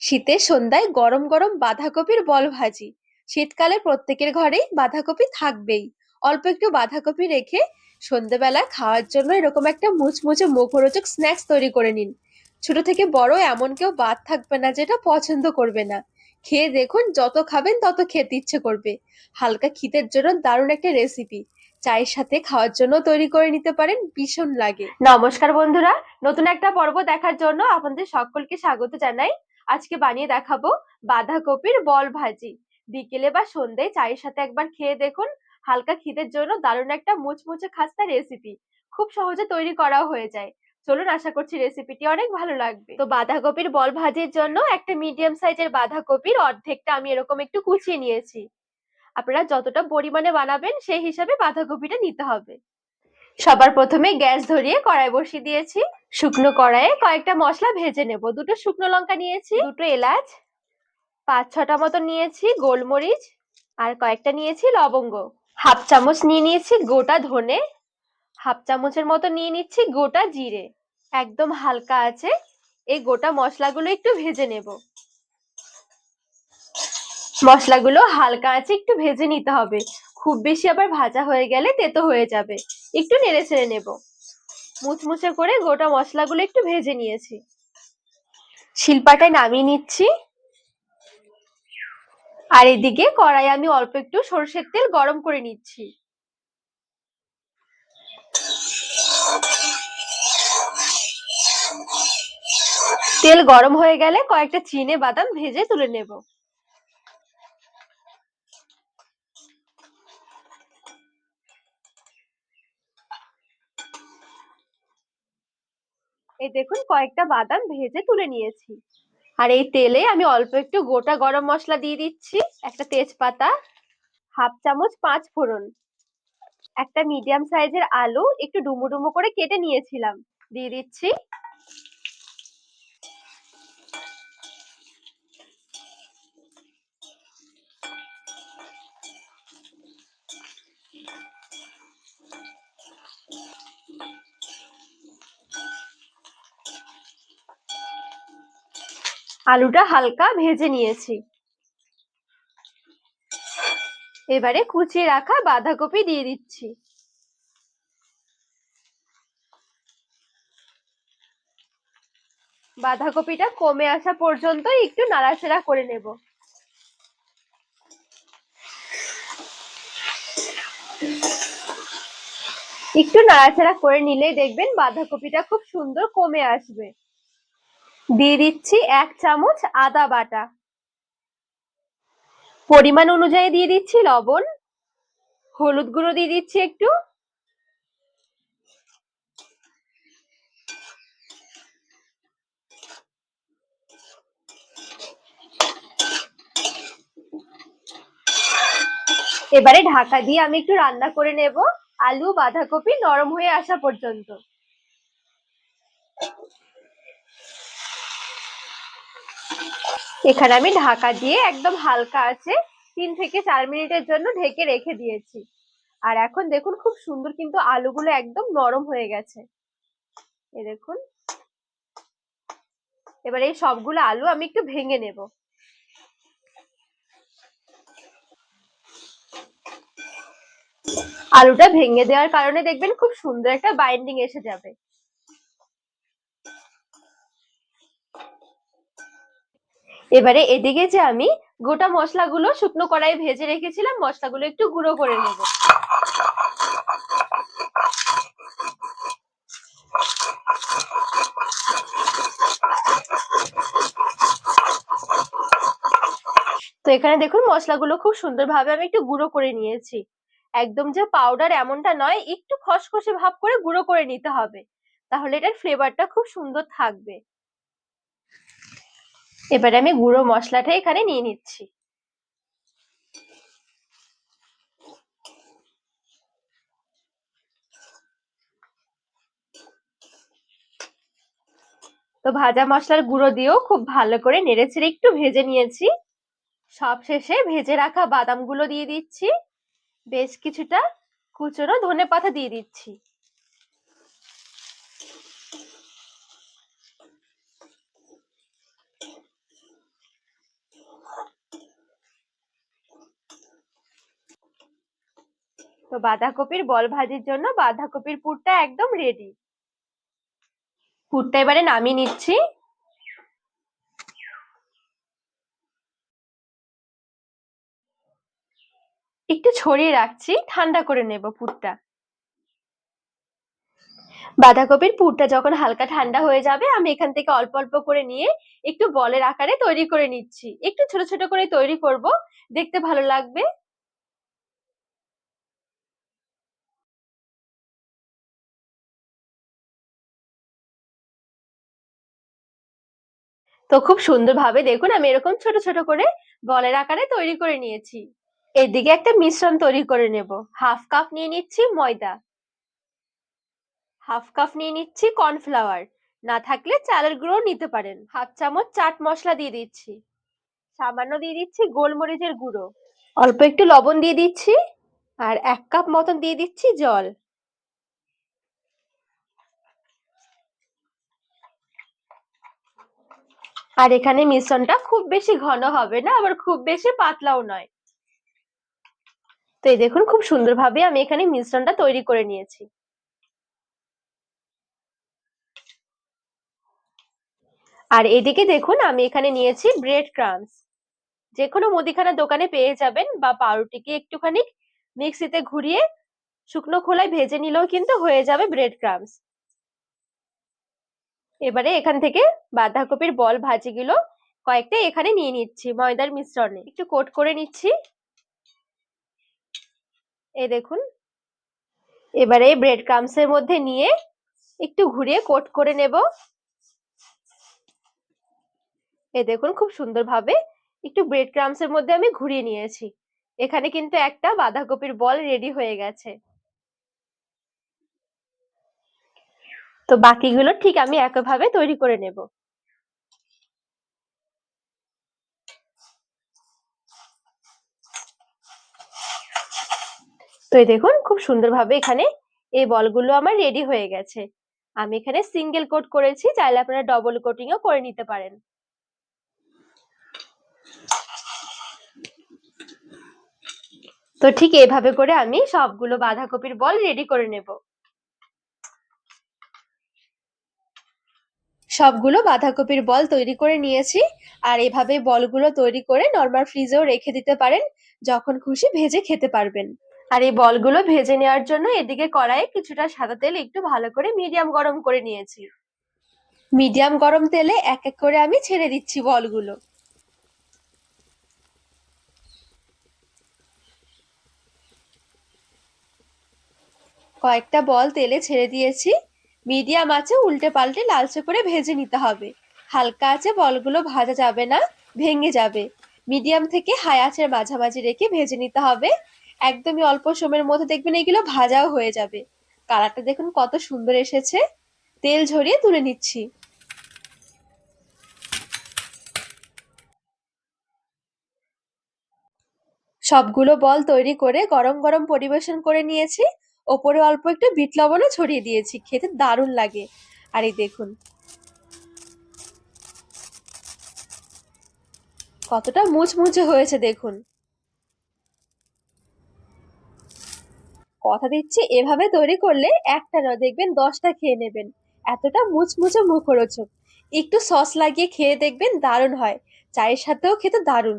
শীতের সন্ধ্যায় গরম গরম বাঁধাকপির বল ভাজি। শীতকালে প্রত্যেকের ঘরেই বাঁধাকপি থাকবেই। অল্প একটু বাঁধাকপি রেখে সন্ধ্যেবেলা খাওয়ার জন্য এরকম একটা মুচমুচে মুখরোচক স্ন্যাক্স তৈরি করে নিন। ছোট থেকে বড় এমন কেউ বাদ থাকবে না যেটা পছন্দ করবে না। খেয়ে দেখুন যত খাবেন তত খেতে ইচ্ছে করবে। হালকা খিদের জন্য দারুণ একটা রেসিপি। চায়ের সাথে খাওয়ার জন্য তৈরি করে নিতে পারেন, ভীষণ লাগে। নমস্কার বন্ধুরা, নতুন একটা পর্ব দেখার জন্য আপনাদের সকলকে স্বাগত জানাই। আজকে বানিয়ে দেখাবো বাঁধাকপির বল ভাজি। বিকেলে বা সন্ধ্যায় চায়ের সাথে একবার খেয়ে দেখুন, হালকা খিদের জন্য দারুণ একটা মুচমুচে খাস্তা রেসিপি খুব সহজে তৈরি করাও হয়ে যায়। চলুন, আশা করছি রেসিপিটি অনেক ভালো লাগবে। তো বাঁধাকপির বল ভাজির জন্য একটা মিডিয়াম সাইজের বাঁধাকপির অর্ধেকটা আমি এরকম একটু কুচিয়ে নিয়েছি। আপনারা যতটা পরিমাণে বানাবেন, সেই হিসাবে বাঁধাকপিটা নিতে হবে। সবার প্রথমে গ্যাস ধরিয়ে কড়াই বসিয়ে দিয়েছি। শুকনো কড়াইয়ে কয়েকটা মশলা ভেজে নেব। দুটো শুকনো লঙ্কা নিয়েছি, দুটো এলাচ, পাঁচ ছটা মতো নিয়েছি গোলমরিচ, আর কয়েকটা নিয়েছি লবঙ্গ। হাফ চামচ নিয়ে নিয়েছি গোটা ধনে, হাফ চামচের মতো নিয়ে নিচ্ছি গোটা জিরে। একদম হালকা আছে, এই গোটা মশলাগুলো একটু ভেজে নেব। মশলাগুলো হালকা আছে, একটু ভেজে নিতে হবে। খুব বেশি আবার ভাজা হয়ে গেলে তেতো হয়ে যাবে। একটু নেড়ে ছেড়ে নেব। মুচমুচে করে গোটা মশলাগুলো একটু ভেজে নিয়েছি। শিলপাটায় নামিয়ে নিচ্ছি। আর এদিকে কড়াই আমি অল্প একটু সরষের তেল গরম করে নিচ্ছি। তেল গরম হয়ে গেলে কয়েকটা চিনে বাদাম ভেজে তুলে নেব। এই দেখুন, কয়েকটা বাদাম ভেজে তুলে নিয়েছি। আর এই তেলে আমি অল্প একটু গোটা গরম মশলা দিয়ে দিচ্ছি, একটা তেজপাতা, হাফ চামচ পাঁচ ফোড়ন। একটা মিডিয়াম সাইজের আলু একটু ডুমো ডুমো করে কেটে নিয়েছিলাম। দিয়ে দিচ্ছি আলুটা হালকা ভেজে নিয়েছি। এবারে কুচিয়ে রাখা বাঁধাকপি দিয়ে দিচ্ছি। বাঁধাকপিটা কমে আসা পর্যন্ত একটু নাড়াচাড়া করে নেব। একটু নাড়াচাড়া করে নিলেই দেখবেন বাঁধাকপিটা খুব সুন্দর কমে আসবে। দিয়ে দিচ্ছি এক চামচ আদা বাটা। পরিমাণ অনুযায়ী দিয়ে দিচ্ছি লবণ। হলুদ গুঁড়ো দিয়ে দিচ্ছি একটু। এবারে ঢাকা দিয়ে আমি একটু রান্না করে নেব। আলু, বাঁধাকপি নরম হয়ে আসা পর্যন্ত। এখানে আমি ঢাকা দিয়ে একদম হালকা আছে তিন থেকে চার মিনিটের জন্য ঢেকে রেখে দিয়েছি। আর এখন দেখুন খুব সুন্দর কিন্তু আলুগুলো একদম নরম হয়ে গেছে। এ দেখুন। এবার এই সবগুলো আলু আমি একটু ভেঙে নেব। আলুটা ভেঙে দেওয়ার কারণে দেখবেন খুব সুন্দর একটা বাইন্ডিং এসে যাবে। এবারে এদিকে যে আমি গোটা মশলাগুলো শুকনো কড়াই ভেজে রেখেছিলাম, মশলাগুলো একটু গুঁড়ো করে নেব। তো এখানে দেখুন, মশলাগুলো খুব সুন্দরভাবে আমি একটু গুঁড়ো করে নিয়েছি। একদম যে পাউডার এমনটা নয়, একটু খসখসে ভাব করে গুঁড়ো করে নিতে হবে। তাহলে এটার ফ্লেভারটা খুব সুন্দর থাকবে। এবারে আমি গুঁড়ো মশলাটা এখানে নিয়ে নিচ্ছি। তো ভাজা মশলার গুঁড়ো দিয়েও খুব ভালো করে নেড়েছেড়ে একটু ভেজে নিয়েছি। সব শেষে ভেজে রাখা বাদামগুলো দিয়ে দিচ্ছি। বেশ কিছুটা কুচোনো ধনে পাতা দিয়ে দিচ্ছি। বাঁধাকপির বল ভাজির জন্য বাঁধাকপির পুরটা একদম রেডি পুরটা এবারে নামিয়ে নিচ্ছি। একটু ছড়িয়ে রাখছি, ঠান্ডা করে নেব পুরটা। বাঁধাকপির পুরটা যখন হালকা ঠান্ডা হয়ে যাবে, আমি এখান থেকে অল্প অল্প করে নিয়ে একটু বলের আকারে তৈরি করে নিচ্ছি। একটু ছোট ছোট করে তৈরি করব, দেখতে ভালো লাগবে। তো খুব সুন্দরভাবে দেখুন, আমি এরকম ছোট ছোট করে বলের আকারে তৈরি করে নিয়েছি। এদিকে একটা মিশ্রণ তৈরি করে নেব। হাফ কাপ নিয়ে নিচ্ছি ময়দা। হাফ কাপ নিয়ে নিচ্ছি কর্নফ্লাওয়ার। না থাকলে চালের গুঁড়ো নিতে পারেন। হাফ চামচ চাট মশলা দিয়ে দিচ্ছি। সামান্য দিয়ে দিচ্ছি গোলমরিচের গুঁড়ো। অল্প একটু লবণ দিয়ে দিচ্ছি। আর এক কাপ মতন দিয়ে দিচ্ছি জল। আর এখানে মিশ্রণটা খুব বেশি ঘন হবে না, আবার খুব বেশি পাতলাও নয়। তো এই দেখুন, খুব সুন্দরভাবে আমি এখানে মিশ্রণটা তৈরি করে নিয়েছি। আর এদিকে দেখুন, আমি এখানে নিয়েছি ব্রেড ক্রামস যে কোনো মুদিখানা দোকানে পেয়ে যাবেন বা পাউরুটিকে একটুখানি মিক্সিতে ঘুরিয়ে শুকনো খোলায় ভেজে নিলেও কিন্তু হয়ে যাবে ব্রেড ক্রামস এবারে এখান থেকে বাঁধাকপির বল ভাজিগুলো কয়েকটা এখানে নিয়ে নিচ্ছি ময়দার মিশ্রণে। একটু কোট করে নিচ্ছি। এই দেখুন। এবারে ব্রেড ক্রামসের মধ্যে নিয়ে একটু ঘুরিয়ে কোট করে নেব। এ দেখুন, খুব সুন্দরভাবে একটু ব্রেড ক্রামসের মধ্যে আমি ঘুরিয়ে নিয়েছি। এখানে কিন্তু একটা বাঁধাকপির বল রেডি হয়ে গেছে। তো বাকিগুলো ঠিক আমি একইভাবে তৈরি করে নেব। তো এই দেখুন, খুব সুন্দরভাবে এখানে এই বলগুলো আমার রেডি হয়ে গেছে। আমি এখানে সিঙ্গেল কোট করেছি, চাইলে আপনারা ডবল কোটিংও করে নিতে পারেন। তো ঠিক এইভাবে করে আমি সবগুলো বাঁধাকপির বল রেডি করে নেব। সবগুলো বাঁধাকপির বল তৈরি করে নিয়েছি। আর এভাবে বলগুলো তৈরি করে নর্মাল ফ্রিজেও রেখে দিতে পারেন, যখন খুশি ভেজে খেতে পারবেন। আর এই বলগুলো ভেজে নেওয়ার জন্য এদিকে কড়াইয়ে কিছুটা সাদা তেল একটু ভালো করে মিডিয়াম গরম করে নিয়েছি। মিডিয়াম গরম তেলে এক এক করে আমি ছেড়ে দিচ্ছি বলগুলো। কয়েকটা বল তেলে ছেড়ে দিয়েছি। মিডিয়াম আছে, উল্টে পাল্টে লালচে করে ভেজে নিতে হবে। হালকা আছে, বলগুলো ভাজা যাবে না, ভেঙে যাবে। মিডিয়াম থেকে হাই আঁচের মাঝামাঝি রেখে ভেজে নিতে হবে। একদমই অল্প সময়ের মধ্যে দেখবেন এগুলো ভাজাও হয়ে যাবে। কালারটা দেখুন কত সুন্দর এসেছে। তেল ঝরিয়ে তুলে নিচ্ছি। সবগুলো বল তৈরি করে গরম গরম পরিবেশন করে নিয়েছি। ওপরে অল্প একটু বিট লবণও ছড়িয়ে দিয়েছি, খেতে দারুণ লাগে। আর এই দেখুন। কতটা মুচমুচে হয়েছে, দেখুন। কথা দিচ্ছি, এভাবে তৈরি করলে একটা নয়, দেখবেন দশটা খেয়ে নেবেন। এতটা মুচমুচে মুখরোচক। একটু সস লাগিয়ে খেয়ে দেখবেন দারুণ হয়। চায়ের সাথেও খেতে দারুণ।